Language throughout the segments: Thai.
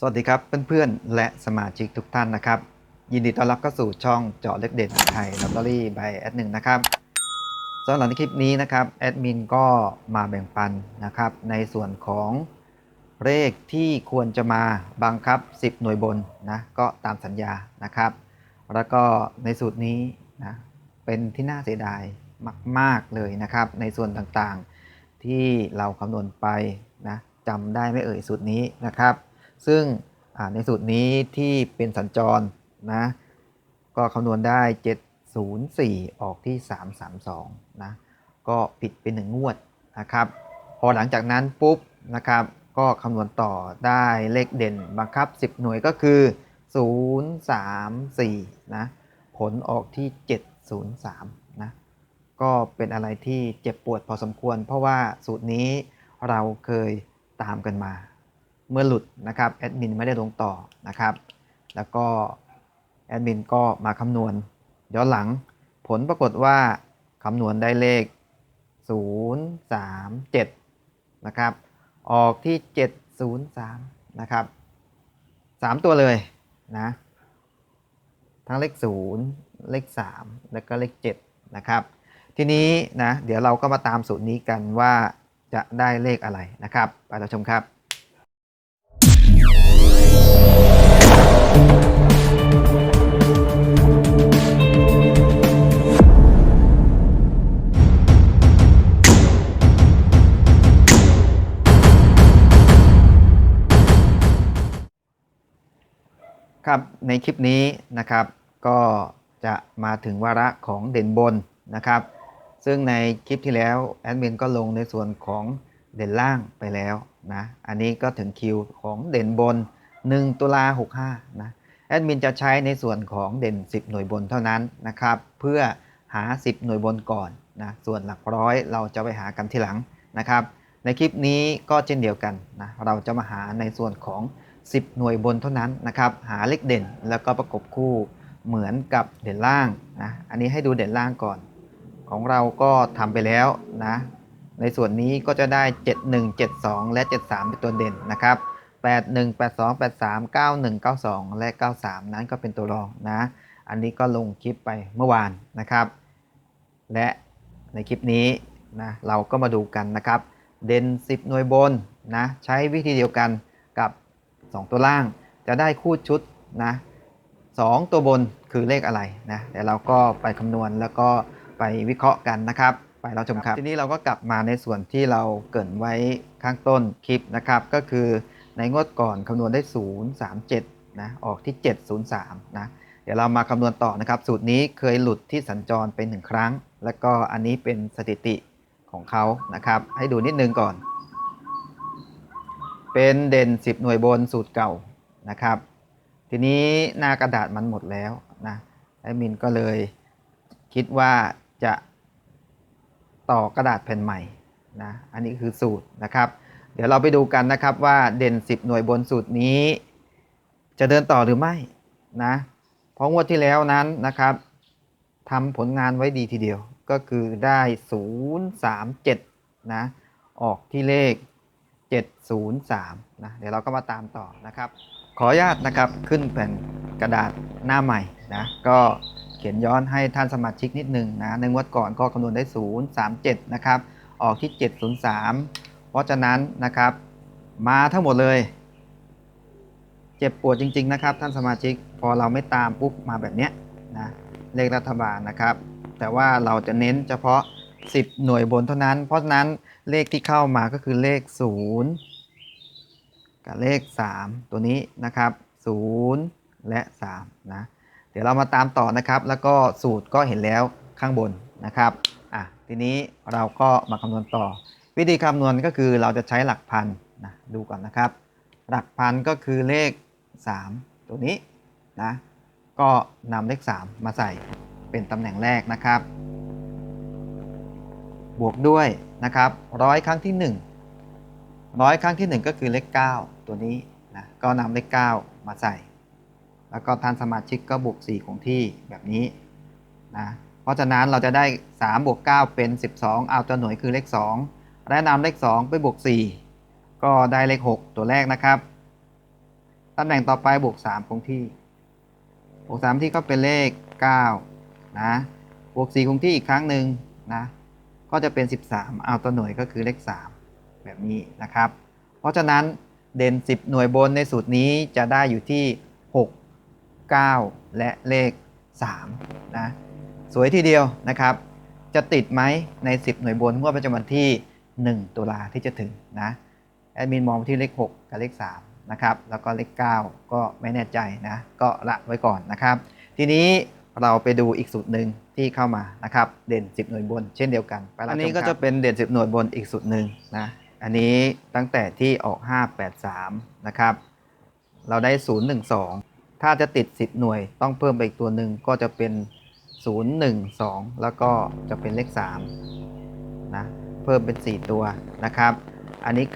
สวัสดีครับเพื่อนๆ และสมาชิกทุกท่านนะครับ ยินดีต้อนรับเข้าสู่ช่องเจาะเล็กเด็ดไทยลอตเตอรี่ใบแอดหนึ่งนะครับสำหรับในคลิปนี้นะครับแอดมินก็มาแบ่งปันนะครับในส่วนของเลขที่ควรจะมาบังคับ 10 หน่วยบนนะก็ตามสัญญานะครับ แล้วก็ในสูตรนี้นะเป็นที่น่าเสียดายมาก ๆเลยนะครับ ในส่วนต่างๆที่เราคำนวณไปนะจำได้ไม่เอ่ยสูตรนี้นะครับ ซึ่งในสูตรนี้ที่เป็นสัญจรนะก็คำนวณได้ 704 ออกที่ 332นะก็ผิดเป็นหนึ่งงวดนะครับ พอหลังจากนั้นปุ๊บนะครับก็คำนวณต่อได้เลขเด่นบังคับ 10 หน่วยก็คือ 034นะผลออกที่ 703นะก็เป็นอะไรที่เจ็บปวดพอสมควร เพราะว่าสูตรนี้เราเคยตามกันมา เมื่อหลุดนะครับแอดมินไม่ได้ลงต่อนะครับ แล้วก็แอดมินก็มาคำนวณย้อนหลัง ผลปรากฏว่าคำนวณได้เลข 037 นะครับ ออกที่ 703 นะครับ 3 ตัวเลยนะ ทั้งเลข 0 เลข 3 แล้วก็เลข 7 นะครับ ทีนี้นะ เดี๋ยวเราก็มาตามสูตรนี้กันว่าจะได้เลขอะไรนะครับ ไปเราชมครับ ครับในคลิปนี้นะครับก็จะมาถึงวาระของเด่นบนนะครับ ซึ่งในคลิปที่แล้วแอดมินก็ลงในส่วนของเด่นล่างไปแล้วนะอันนี้ก็ถึงคิวของเด่นบน 1 ตุลา65นะแอดมินจะใช้ในส่วนของเด่น 10 หน่วยบนเท่านั้นนะครับเพื่อหา 10 หน่วยบนก่อนนะส่วนหลักร้อยเราจะไปหากันทีหลังนะครับ ในคลิปนี้ก็เช่นเดียวกันนะเราจะมาหาในส่วนของ 10 หน่วยบนเท่านั้นนะครับหาเลขเด่นแล้วก็ประกบคู่เหมือนกับเด่นล่างนะอันนี้ให้ดูเด่นล่างก่อน ของเราก็ทำไปแล้วนะในส่วนนี้ก็จะได้ 71 72 และ 73 เป็นตัวเด่นนะครับ 81 82 83 91 92 และ 93 นั้นก็เป็นตัวรองนะ อันนี้ก็ลงคลิปไปเมื่อวานนะครับ และในคลิปนี้นะเราก็มาดูกันนะครับ เด่น 10 หน่วยบนนะใช้วิธีเดียวกัน 2 ตัวล่างจะได้คู่ชุดนะสองตัวบนคือเลขอะไรนะเดี๋ยวเราก็ไปคำนวณแล้วก็ไปวิเคราะห์กันนะครับ ไปเราชมครับ ทีนี้เราก็กลับมาในส่วนที่เราเกินไว้ข้างต้นคลิปนะครับ ก็คือในงวดก่อนคำนวณได้ 037นะออกที่ 703นะเดี๋ยวเรามาคำนวณต่อนะครับ สูตรนี้เคยหลุดที่สัญจรไปหนึ่งครั้ง แล้วก็อันนี้เป็นสถิติของเขานะครับ ให้ดูนิดนึงก่อน เป็นเด่น 10 หน่วยบนสูตรเก่านะครับ ทีนี้หน้ากระดาษมันหมดแล้วนะแอดมินก็เลยคิดว่าจะต่อกระดาษแผ่นใหม่นะอันนี้คือสูตรนะครับ เดี๋ยวเราไปดูกันนะครับว่าเด่น 10 หน่วยบนสูตรนี้ จะเดินต่อหรือไม่นะเพราะงวดที่แล้วนั้นนะครับทำผลงานไว้ดีทีเดียวก็คือได้ 037นะออกที่เลข 703นะเดี๋ยวเราก็มาตามต่อนะครับ ขออนุญาตนะครับขึ้นแผ่นกระดาษหน้าใหม่นะก็เขียนย้อนให้ท่านสมาชิกนิดหนึ่งนะในงวดก่อนก็คำนวณได้ 037 นะครับ ออกที่ 703 เพราะฉะนั้นนะครับ มาทั้งหมดเลย เจ็บปวดจริง ๆ นะครับ ท่านสมาชิกพอเราไม่ตามปุ๊บมาแบบเนี้ยนะเลขรัฐบาลนะครับ แต่ว่าเราจะเน้นเฉพาะ 10 หน่วยบนเท่านั้น เพราะฉะนั้นเลขที่เข้ามาก็คือเลข 0 กับเลข 3 ตัวนี้นะครับ 0 และ 3 นะ เดี๋ยวเรามาตามต่อนะครับ แล้วก็สูตรก็เห็นแล้วข้างบนนะครับอะทีนี้เราก็มาคำนวณต่อ วิธีคำนวณก็คือเราจะใช้หลักพันนะดูก่อนนะครับ หลักพันก็คือเลข 3 ตัวนี้นะก็นำเลข 3 มาใส่เป็นตำแหน่งแรกนะครับ บวกด้วยนะครับร้อยครั้งที่ 1 ร้อยครั้งที่ 1 ก็คือเลข 9 ตัวนี้นะก็นำเลข 9 มาใส่ แล้วก็ท่านสมาชิกก็บวก 4 คงที่แบบนี้นะเพราะฉะนั้นเราจะได้ 3 บวก 9 เป็น 12 เอาตัวหน่วยคือเลข 2 และนำเลข 2 ไปบวก 4 ก็ได้เลข 6 ตัวแรกนะครับตำแหน่งต่อไปบวก 3 คงที่บวก3ที่ก็เป็นเลข 9 นะบวก4คงที่อีกครั้งหนึ่งนะ ก็จะเป็น 13 เอาตัวหน่วยก็คือเลข 3 แบบนี้นะครับ เพราะฉะนั้นเด่น 10 หน่วยบนในสูตรนี้จะได้อยู่ที่ 6 9 และเลข3นะสวยทีเดียวนะครับ จะติดไหมใน 10 หน่วยบนงวดประจำวันที่ 1 ตุลาที่จะถึงนะแอดมินมองไปที่เลข 6 กับเลข3นะครับแล้วก็เลข 9 ก็ไม่แน่ใจนะก็ละไว้ก่อนนะครับ ทีนี้ เราไปดูอีกสูตรหนึ่งที่เข้ามานะครับ เด่น 10 หน่วยบน เช่นเดียวกันอันนี้ก็จะเป็นเด่น 10 หน่วยบนอีกสูตรหนึ่งนะอันนี้ตั้งแต่ที่ออก 583 นะครับ เราได้ 012 ถ้าจะติด 10 หน่วยต้องเพิ่มไปอีกตัวหนึ่งก็จะเป็น 012 แล้วก็จะเป็นเลข3นะเพิ่มเป็น 4 ตัวนะครับ อันนี้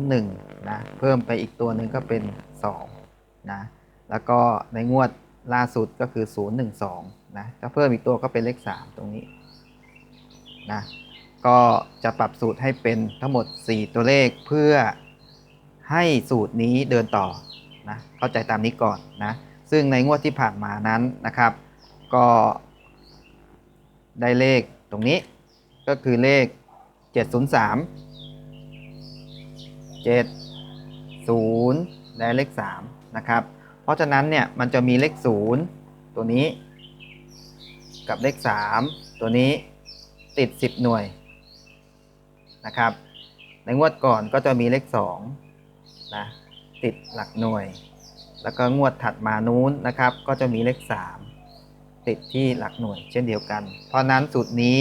901 นะเพิ่มไปอีกตัวหนึ่งก็เป็น2นะแล้วก็ในงวด ล่าสุดก็คือ 012 นะถ้าเพิ่มอีกตัวก็เป็นเลข 3 ตรงนี้นะก็จะปรับสูตรให้เป็นทั้งหมด 4 ตัวเลขเพื่อให้สูตรนี้เดินต่อนะเข้าใจตามนี้ก่อนนะซึ่งในงวดที่ผ่านมานั้นนะครับ ก็ได้เลขตรงนี้ก็คือเลข 703 7 0 และเลข 3 นะครับ เพราะฉะนั้นเนี่ยมันจะมีเลข 0 ตัวนี้ กับเลข 3 ตัวนี้ติด 10 หน่วยนะครับ ในงวดก่อนก็จะมีเลข2นะติดหลักหน่วย แล้วก็งวดถัดมานู้นนะครับ ก็จะมีเลข 3 ติดที่หลักหน่วย เช่นเดียวกัน เพราะนั้นสูตรนี้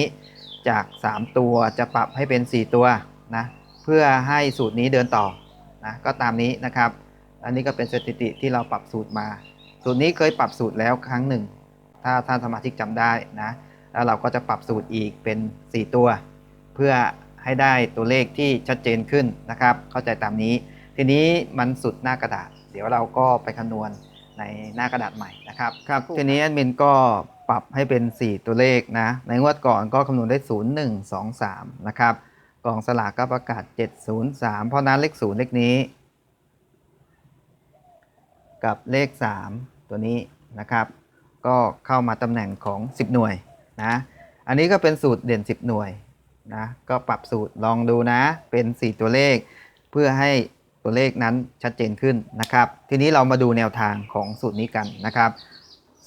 จาก 3 ตัวจะปรับให้เป็น 4 ตัวนะเพื่อให้สูตรนี้เดินต่อนะก็ตามนี้นะครับ อันนี้ก็เป็นสถิติที่เราปรับสูตรมา สูตรนี้เคยปรับสูตรแล้วครั้งหนึ่ง ถ้าท่านสมาชิกจำได้นะ แล้วเราก็จะปรับสูตรอีกเป็น 4 ตัว เพื่อให้ได้ตัวเลขที่ชัดเจนขึ้นนะครับ เข้าใจตามนี้ ทีนี้มันสุดหน้ากระดาษ เดี๋ยวเราก็ไปคำนวณในหน้ากระดาษใหม่นะครับครับ ทีนี้แอดมินก็ปรับให้เป็น 4 ตัวเลขนะ ในงวดก่อนก็คำนวณได้ 0 1 2 3 นะครับกองสลากก็ประกาศ 703 เพราะนั้นเลข 0 เลขนี้ กับเลข 3 ตัวนี้นะครับ ก็เข้ามาตำแหน่งของ 10 หน่วยนะ อันนี้ก็เป็นสูตรเด่น 10 หน่วยนะ ก็ปรับสูตรลองดูนะ เป็น 4 ตัวเลข เพื่อให้ตัวเลขนั้นชัดเจนขึ้นนะครับ ทีนี้เรามาดูแนวทางของสูตรนี้กันนะครับ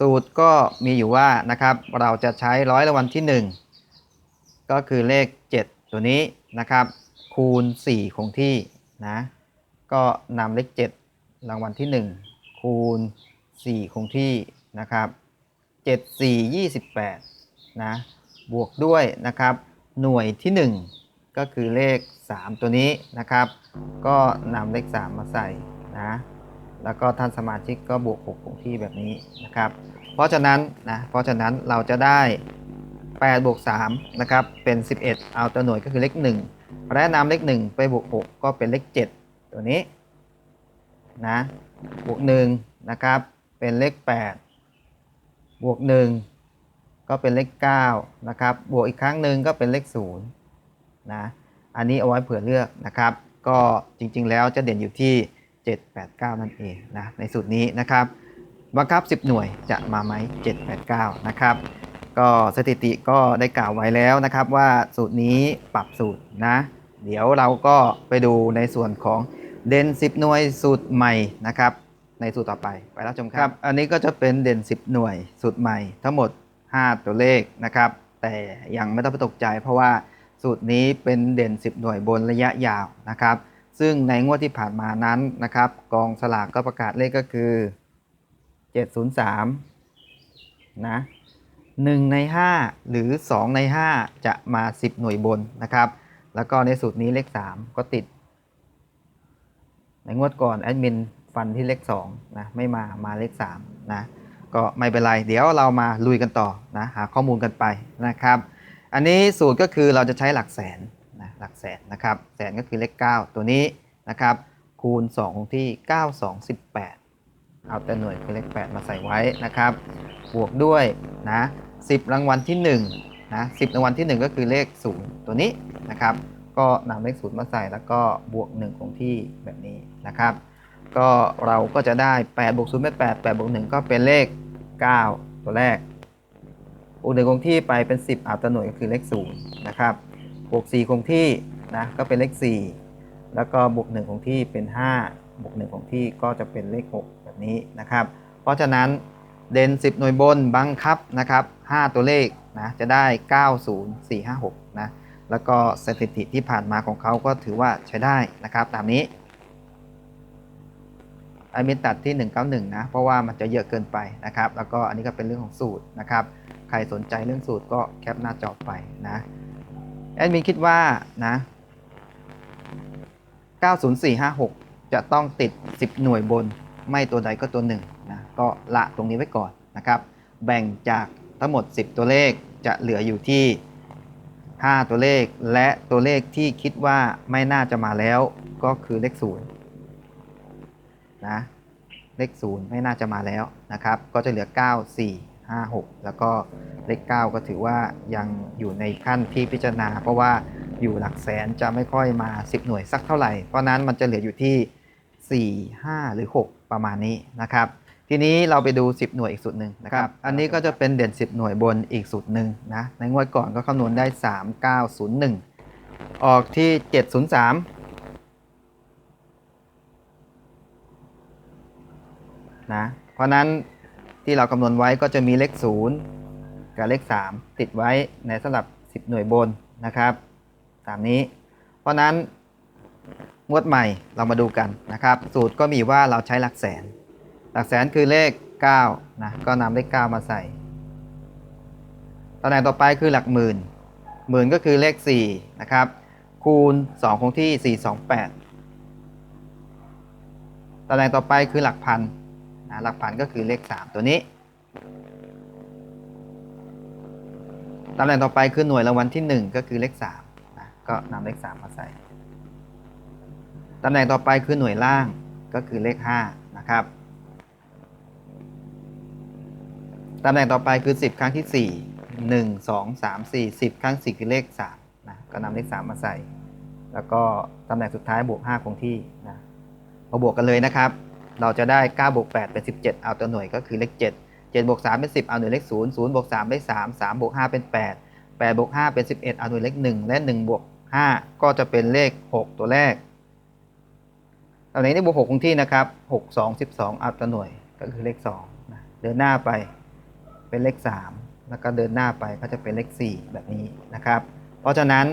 สูตรก็มีอยู่ว่านะครับ เราจะใช้ร้อยรางวัลที่ 1 ก็คือเลข 7 ตัวนี้นะครับ คูณ 4 คงที่นะ ก็นำเลข 7 รางวัลที่ 1 คูณ 4 คงที่นะครับ 7 4 28 นะ บวกด้วยนะครับ หน่วยที่ 1 ก็คือเลข 3 ตัวนี้นะครับ ก็นำเลข 3 มาใส่นะ แล้วก็ท่านสมาชิกก็บวก 6 คงที่แบบนี้นะครับ เพราะฉะนั้นนะ เพราะฉะนั้นเราจะได้8บวก3นะครับเป็น 11 เอาตัวหน่วยก็คือเลข 1 และนำเลข 1 ไปบวก 6 ก็เป็นเลข 7 ตัวนี้ นะบวก1นะครับเป็นเลข 8 บวก 1 ก็เป็นเลข9นะครับบวกอีกครั้งหนึ่งก็เป็นเลข0นะอันนี้เอาไว้เผื่อเลือกนะครับ ก็จริงๆแล้วจะเด่นอยู่ที่ 7 8 9 นั่นเองนะในสูตรนี้นะครับบังคับ 10 หน่วยจะมาไหม7 8 9 นะครับก็สถิติก็ได้กล่าวไว้แล้วนะครับว่าสูตรนี้ปรับสูตรนะ เดี๋ยวเราก็ไปดูในส่วนของ เด่น 10 หน่วยสูตรใหม่นะครับ ในสูตรต่อไปไปรับชมครับ อันนี้ก็จะเป็นเด่น 10 หน่วยสูตรใหม่ ทั้งหมด 5 ตัวเลขนะครับ แต่ยังไม่ต้องไปตกใจ เพราะว่าสูตรนี้เป็นเด่น 10 หน่วยบนระยะยาวนะครับ ซึ่งในงวดที่ผ่านมานั้นนะครับ กองสลากก็ประกาศเลขก็คือ 703 นะ1ใน 5 หรือ 2 ใน 5 จะมา 10 หน่วยบนนะครับ แล้วก็ในสูตรนี้เลข 3 ก็ติด ในงวดก่อนแอดมินฟันที่เลข2นะไม่มามาเลข3นะก็ไม่เป็นไร เดี๋ยวเรามาลุยกันต่อนะหาข้อมูลกันไปนะครับ อันนี้สูตรก็คือเราจะใช้หลักแสนนะหลักแสนนะครับแสนก็คือเลข 9 ตัวนี้นะครับคูณ2ของที่ 9 2 18 เอาแต่หน่วยคือเลข 8 มาใส่ไว้นะครับ บวกด้วยนะ10 รางวัลที่1นะ10 รางวัลที่ 1 ก็คือเลข0ตัวนี้นะครับ ก็นำเลข0มาใส่แล้วก็บวก1ของที่แบบนี้นะครับ ก็เราก็จะได้ 8 บวก0เป็น8 8บวก1ก็เป็นเลข 9 ตัวแรกบวก1คงที่ไปเป็น 10อัตราหน่วยก็คือเลข0นะครับบวก4คงที่นะก็เป็นเลข 4 แล้วก็บวก1คงที่เป็น 5 บวก1คงที่ก็จะเป็นเลข 6 แบบนี้นะครับ เพราะฉะนั้นเด่น 10 หน่วยบนบังคับนะครับ 5 ตัวเลขนะจะได้ 90456 นะ แล้วก็สถิติที่ผ่านมาของเขาก็ถือว่าใช้ได้นะครับตามนี้ไอมินตัดที่ 191 นะ เพราะว่ามันจะเยอะเกินไปนะครับ แล้วก็อันนี้ก็เป็นเรื่องของสูตรนะครับ ใครสนใจเรื่องสูตรก็แคปหน้าจอไปนะแอดมินคิดว่านะ 90456 จะต้องติด 10 หน่วยบน ไม่ตัวใดก็ตัวหนึ่งนะ ก็ละตรงนี้ไว้ก่อนนะครับ แบ่งจากทั้งหมด 10 ตัวเลขจะเหลืออยู่ที่ 5 ตัวเลข และตัวเลขที่คิดว่าไม่น่าจะมาแล้วก็คือเลข0นะเลข0ไม่น่าจะมาแล้วนะครับ ก็จะเหลือ 9 4 5 6 แล้วก็เลข 9 ก็ถือว่ายังอยู่ในขั้นที่พิจารณา เพราะว่าอยู่หลักแสนจะไม่ค่อยมา 10 หน่วยสักเท่าไหร่ เพราะนั้นมันจะเหลืออยู่ที่ 4 5 หรือ 6 ประมาณนี้นะครับ ทีนี้เราไปดู 10 หน่วยอีกสูตรหนึ่งนะครับ อันนี้ก็จะเป็นเด่น 10 หน่วยบนอีกสูตรหนึ่งนะ ในงวดก่อนก็คำนวณได้ 3901 ออกที่ 703 นะ เพราะนั้นที่เราคำนวณไว้ก็จะมีเลข 0 กับเลข 3 ติดไว้ในสำหรับ 10 หน่วยบนนะครับ ตามนี้ เพราะนั้นงวดใหม่เรามาดูกันนะครับ สูตรก็มีว่าเราใช้หลักแสน หลักแสนคือเลข9นะก็นำเลข9มาใส่ตำแหน่งต่อไปคือหลักหมื่น หมื่นก็คือเลข4นะครับคูณ 2 คงที่ 4 2 8ตำแหน่งต่อไปคือหลักพันนะหลักพันก็คือเลข 3 ตัวนี้ตำแหน่งต่อไปคือหน่วยรางวัลที่ 1 ก็คือเลข3นะก็นำเลข 3 มาใส่ตำแหน่งต่อไปคือหน่วยล่างก็คือเลข5นะครับ ตำแหน่งต่อไปคือ 10 ครั้งที่ 4 1 2 3 4 10 ครั้ง 4 คือเลข3นะก็นำเลข 3 มาใส่ แล้วก็ตำแหน่งสุดท้ายบวก 5 คงที่นะพอบวกกันเลยนะครับ เราจะได้9บวก8เป็น 17 เอาตัวหน่วยก็คือเลข 7 7บวก3เป็น 10 เอาหน่วยเลข 0 0บวก3ได้3 3บวก5เป็น 8 8บวก5เป็น 11 เอาหน่วยเลข 1 และ 1 บวก 5 ก็จะเป็นเลข 6 ตัวแรกตำแหน่งนี้บวก 6 คงที่นะครับ 6 2 12 เอาตัวหน่วยก็คือเลข2นะเดินหน้าไป เป็นเลข 3 แล้วก็เดินหน้าไปก็จะเป็นเลข 4 แบบนี้นะครับ เพราะฉะนั้น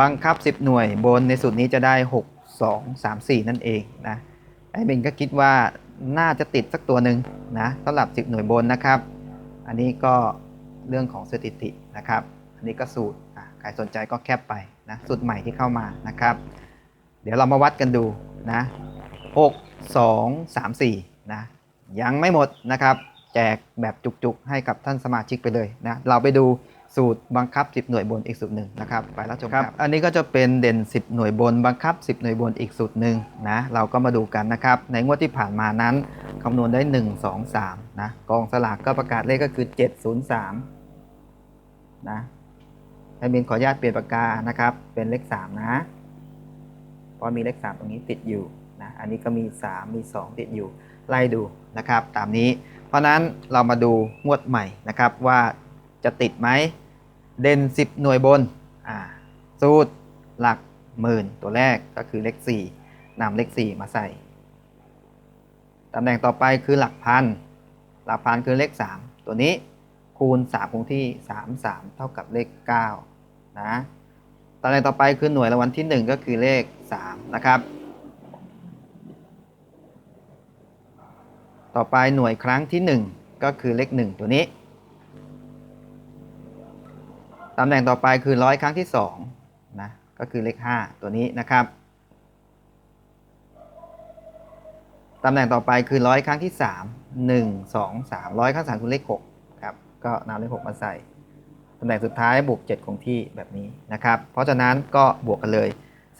บังคับ 10 หน่วยบนในสูตรนี้จะได้ 6 2 3 4 นั่นเองนะไอ้เบนก็คิดว่าน่าจะติดสักตัวหนึ่งนะสำหรับ 10 หน่วยบนนะครับ อันนี้ก็เรื่องของสถิตินะครับ อันนี้ก็สูตรใครสนใจก็แคปไปนะสูตรใหม่ที่เข้ามานะครับ เดี๋ยวเรามาวัดกันดูนะ6 2 3 4นะยังไม่หมดนะครับ แจกแบบจุกๆ ให้กับท่านสมาชิกไปเลยนะเราไปดูสูตรบังคับ 10 หน่วยบนอีกสูตรหนึ่งนะครับไปแล้วชมครับ อันนี้ก็จะเป็นเด่น 10 หน่วยบนบังคับ 10 หน่วยบนอีกสูตรหนึ่งนะเราก็มาดูกันนะครับ ในงวดที่ผ่านมานั้นคำนวณได้ 1 2 3นะกองสลากก็ประกาศเลขก็คือ 703นะให้บินขออนุญาตเปลี่ยนปากกานะครับเป็นเลข 3 นะเพราะมีเลข 3 ตรงนี้ติดอยู่ อันนี้ก็มี 3 มี 2 ติดอยู่ ไล่ดูนะครับ ตามนี้ เพราะนั้นเรามาดูงวดใหม่นะครับว่าจะติดไหม เด่น 10 หน่วยบนอ่าสูตรหลักหมื่นตัวแรกก็คือเลข 4นำเลข 4 มาใส่ ตำแหน่งต่อไปคือหลักพัน หลักพันคือเลข 3 ตัวนี้คูณ 3 คงที่ 3 3 เท่ากับเลข 9 นะตำแหน่งต่อไปคือหน่วยรางวัลที่ 1 ก็คือเลข 3 นะครับ ต่อไปหน่วยครั้งที่ 1 ก็คือเลข 1 ตัวนี้ตำแหน่งต่อไปคือร้อยครั้งที่2นะก็คือเลข 5 ตัวนี้นะครับตำแหน่งต่อไปคือร้อยครั้งที่ 3 1 2 3ร้อยครั้ง3คือเลข6ครับก็นำเลข 6 มาใส่ตำแหน่งสุดท้ายบวก 7 คงที่แบบนี้นะครับ เพราะฉะนั้นก็บวกกันเลย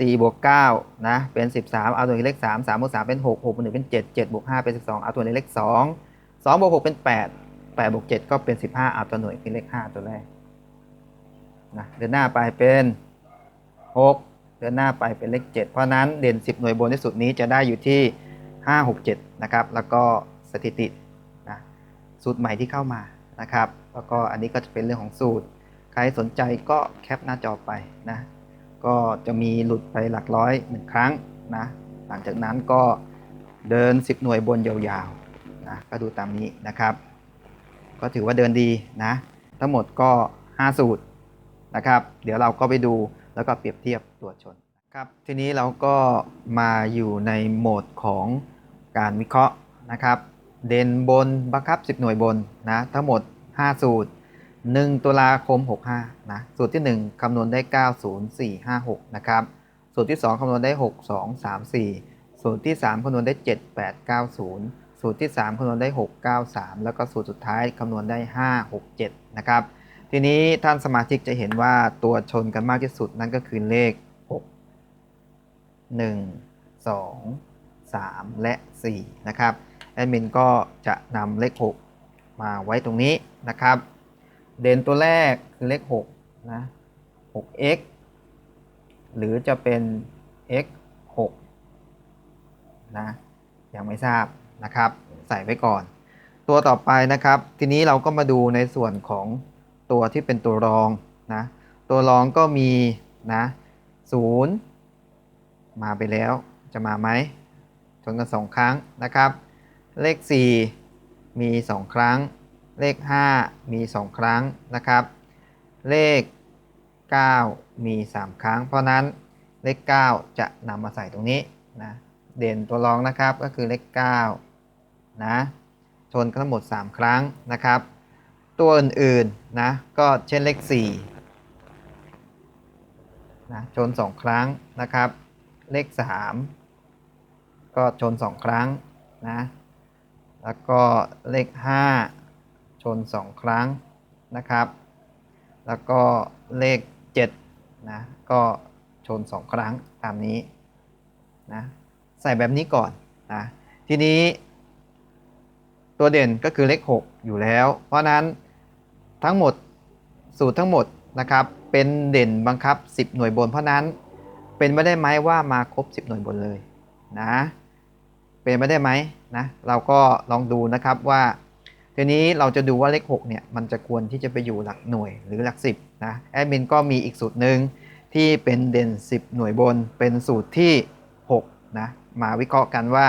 4บวก9นะเป็น 13 เอาตัวเลข3 3บวก3เป็น 6 6บวก1เป็น 7 7บวก5เป็น 12 เอาตัวเลข2 2บวก6เป็น 8 8บวก7ก็เป็น 15 เอาตัวหน่วยคือเลข 5 ตัวแรกนะเดินหน้าไปเป็น 6 เดินหน้าไปเป็นเลข 7 เพราะนั้นเด่น 10 หน่วยบนที่สุดนี้จะได้อยู่ที่ 5 6 7 นะครับ แล้วก็สถิตินะสูตรใหม่ที่เข้ามานะครับ แล้วก็อันนี้ก็จะเป็นเรื่องของสูตร ใครสนใจก็แคปหน้าจอไปนะ ก็จะมีหลุดไปหลักร้อยหนึ่งครั้งนะหลังจากนั้นก็เดิน 10 หน่วยบนยาวๆนะก็ดูตามนี้นะครับ ก็ถือว่าเดินดีนะทั้งหมดก็ 5 สูตรนะครับ เดี๋ยวเราก็ไปดูแล้วก็เปรียบเทียบตัวชนครับทีนี้เราก็มาอยู่ในโหมดของการวิเคราะห์นะครับ เด่นบนบังคับ 10 หน่วยบนนะทั้งหมด 5 สูตร 1ตุลาคม 65 นะ สูตรที่ 1 คำนวณได้ 90456 นะครับ สูตรที่ 2 คำนวณได้ 6234 สูตรที่ 3 คำนวณได้ 7890 สูตรที่ 3 คำนวณได้ 693 แล้วก็สูตรสุดท้ายคำนวณได้ 567 นะครับ ทีนี้ท่านสมาชิกจะเห็นว่าตัวชนกันมากที่สุดนั่นก็คือเลข 6 1 2 3 และ 4 นะครับ แอดมินก็จะนำเลข 6 มาไว้ตรงนี้นะครับ เด่นตัวแรกคือเลข6นะ 6x หรือจะเป็น x 6นะยังไม่ทราบนะครับ ใส่ไว้ก่อน ตัวต่อไปนะครับ ทีนี้เราก็มาดูในส่วนของตัวที่เป็นตัวรองนะ ตัวรองก็มีนะ0มาไปแล้วจะมาไหมชนกัน 2 ครั้งนะครับ เลข 4 มี 2 ครั้ง เลข 5 มี 2 ครั้งนะครับ เลข 9 มี 3 ครั้ง เพราะนั้นเลข 9 จะนำมาใส่ตรงนี้นะเด่นตัวรองนะครับก็คือเลข9นะชนกันทั้งหมด 3 ครั้งนะครับ ตัวอื่นๆนะก็เช่นเลข4นะชน 2 ครั้งนะครับ เลข 3 ก็ชน 2 ครั้งนะแล้วก็เลข 5 ชน 2 ครั้งนะครับ แล้วก็เลข7นะก็ชน 2 ครั้งตามนี้นะใส่แบบนี้ก่อนนะทีนี้ ตัวเด่นก็คือเลข 6 อยู่แล้ว เพราะนั้นทั้งหมดสูตรทั้งหมดนะครับเป็นเด่นบังคับ 10 หน่วยบน เพราะนั้นเป็นไม่ได้ไหมว่ามาครบ 10 หน่วยบนเลยนะเป็นไม่ได้ไหมนะเราก็ลองดูนะครับว่า ทีนี้เราจะดูว่าเลข6เนี่ยมันจะควรที่จะไปอยู่หลักหน่วยหรือหลัก10นะแอดมินก็มีอีกสูตรหนึ่งที่เป็นเด่น 10 หน่วยบนเป็นสูตรที่6นะมาวิเคราะห์กันว่า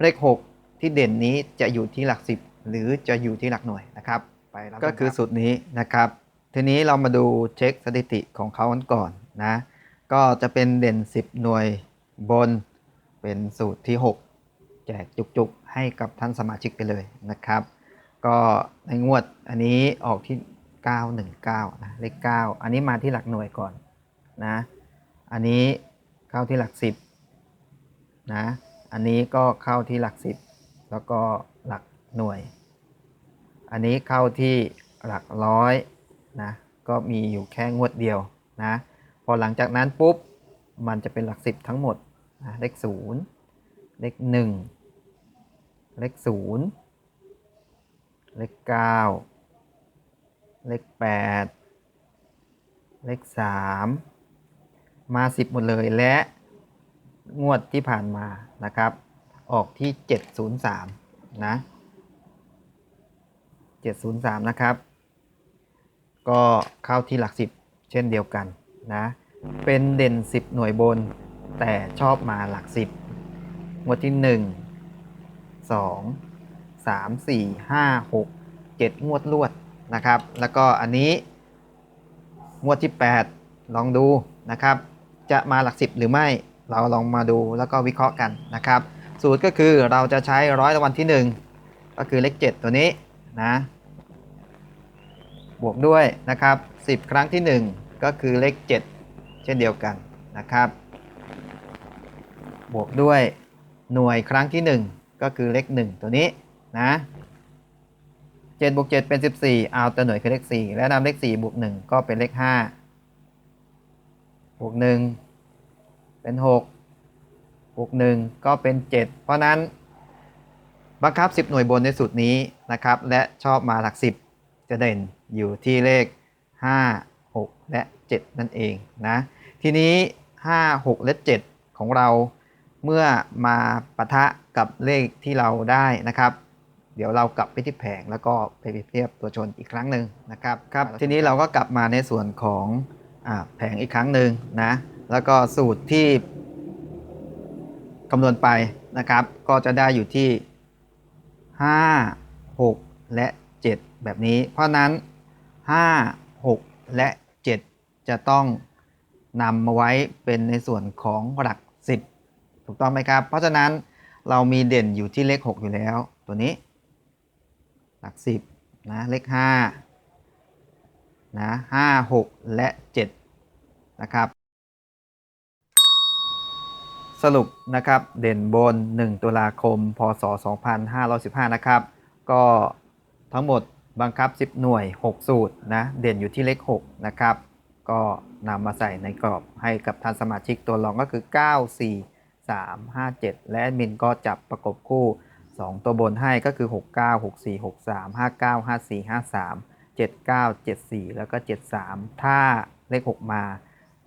เลข 6 ที่เด่นนี้จะอยู่ที่หลัก 10 หรือจะอยู่ที่หลักหน่วยนะครับไปก็คือสูตรนี้นะครับ ทีนี้เรามาดูเช็คสถิติของเขากันก่อนนะก็จะเป็นเด่น 10 หน่วยบนเป็นสูตรที่ 6 แจกจุกๆให้กับท่านสมาชิกไปเลยนะครับ ก็ในงวดอันนี้ออกที่ 919นะเลข9อันนี้มาที่หลักหน่วยก่อนนะอันนี้เข้าที่หลัก 10นะอันนี้ก็เข้าที่หลัก 10 แล้วก็หลักหน่วย อันนี้เข้าที่หลักร้อยนะก็มีอยู่แค่งวดเดียวนะพอหลังจากนั้นปุ๊บมันจะเป็นหลัก 10 ทั้งหมดนะเลข0เลข1เลข0 เลข9เลข8เลข3มา10หมดเลยและงวดที่ผ่านมานะครับ ออกที่ 703 นะ 703 นะครับ ก็เข้าที่หลัก 10 เช่นเดียวกันนะ เป็นเด่น 10 หน่วยบน แต่ชอบมาหลัก 10 งวดที่ 1 2 3 4 5 6 7 งวดลวดนะครับ แล้วก็อันนี้งวดที่ 8 ลองดูนะครับ จะมาหลัก 10 หรือไม่เราลองมาดูแล้วก็วิเคราะห์กันนะครับ สูตรก็คือเราจะใช้ร้อยรางวัลที่ 1 ก็คือเลข 7 ตัวนี้นะบวกด้วยนะครับ 10 ครั้งที่ 1 ก็คือเลข 7 เช่นเดียวกันนะครับ บวกด้วยหน่วยครั้งที่ 1 ก็คือเลข 1 ตัวนี้ นะ7บวก7เป็น14เอาตัวหน่วยคือเลข4และนำเลข4บวก1ก็เป็นเลข5บวก1เป็น6บวก1ก็เป็น7เพราะนั้นบังคับ10หน่วยบนในสูตรนี้นะครับ และชอบมาหลัก10จะเด่นอยู่ที่เลข5 6และ7นั่นเองนะทีนี้5 6และ7ของเราเมื่อมาปะทะกับเลขที่เราได้นะครับ ดี๋ยวเรากลับไปที่แผงแล้วก็ไปเปรียบเทียบตัวชนอีกครั้งหนึ่งนะครับครับ ทีนี้เราก็กลับมาในส่วนของอาแผงอีกครั้งหนึ่งนะแล้วก็สูตรที่คำนวณไปนะครับ ก็จะได้อยู่ที่ 5 6 และ 7 แบบนี้ เพราะฉะนั้น 5 6 และ 7 จะต้องนำมาไว้เป็นในส่วนของหลัก 10 ถูกต้องไหมครับ เพราะฉะนั้นเรามีเด่นอยู่ที่เลข 6 อยู่แล้วตัวนี้ หลัก10นะเลข5นะ5 6และ7นะครับ สรุปนะครับเด่นบน 1 ตุลาคม พศ 2515 นะครับ ก็ทั้งหมดบังคับ 10 หน่วย 6 สูตรนะเด่นอยู่ที่เลข6นะครับ ก็นำมาใส่ในกรอบให้กับท่านสมาชิกตัวรองก็คือ 9 4 3 5 7 และแอดมินก็จับประกบคู่ 2 ตัวบนให้ก็คือ 69 64 63 59 54 53 79 74 แล้วก็ 73 ถ้าเลข 6 มา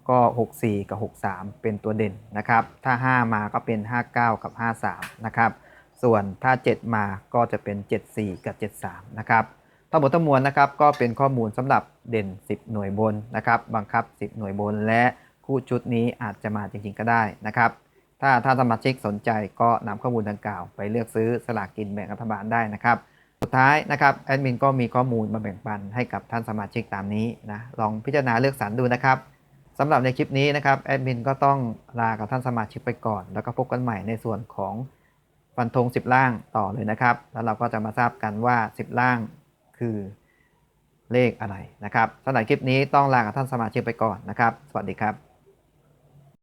ก็ 64 กับ 63 เป็นตัวเด่นนะครับ ถ้า 5 มาก็เป็น 59 กับ 53 นะครับ ส่วนถ้า 7 มาก็จะเป็น 74 กับ 73 นะครับทั้งหมดทั้งมวลนะครับก็เป็นข้อมูลสำหรับเด่น 10 หน่วยบนนะครับ บังคับ 10 หน่วยบนและคู่ชุดนี้อาจจะมาจริงๆก็ได้นะครับ ถ้าท่านสมาชิกสนใจก็นำข้อมูลดังกล่าว ไปเลือกซื้อสลากกินแบ่งรัฐบาลได้นะครับ สุดท้ายนะครับแอดมินก็มีข้อมูลมาแบ่งปันให้กับท่านสมาชิกตามนี้นะลองพิจารณาเลือกสรรดูนะครับสำหรับในคลิปนี้นะครับแอดมินก็ต้องลากับท่านสมาชิกไปก่อน แล้วก็พบกันใหม่ในส่วนของฟันธง10 ล่างต่อเลยนะครับ แล้วเราก็จะมาทราบกันว่า 10 ล่างคือเลขอะไรนะครับสำหรับคลิปนี้ต้องลากับท่านสมาชิกไปก่อนนะครับ สวัสดีครับ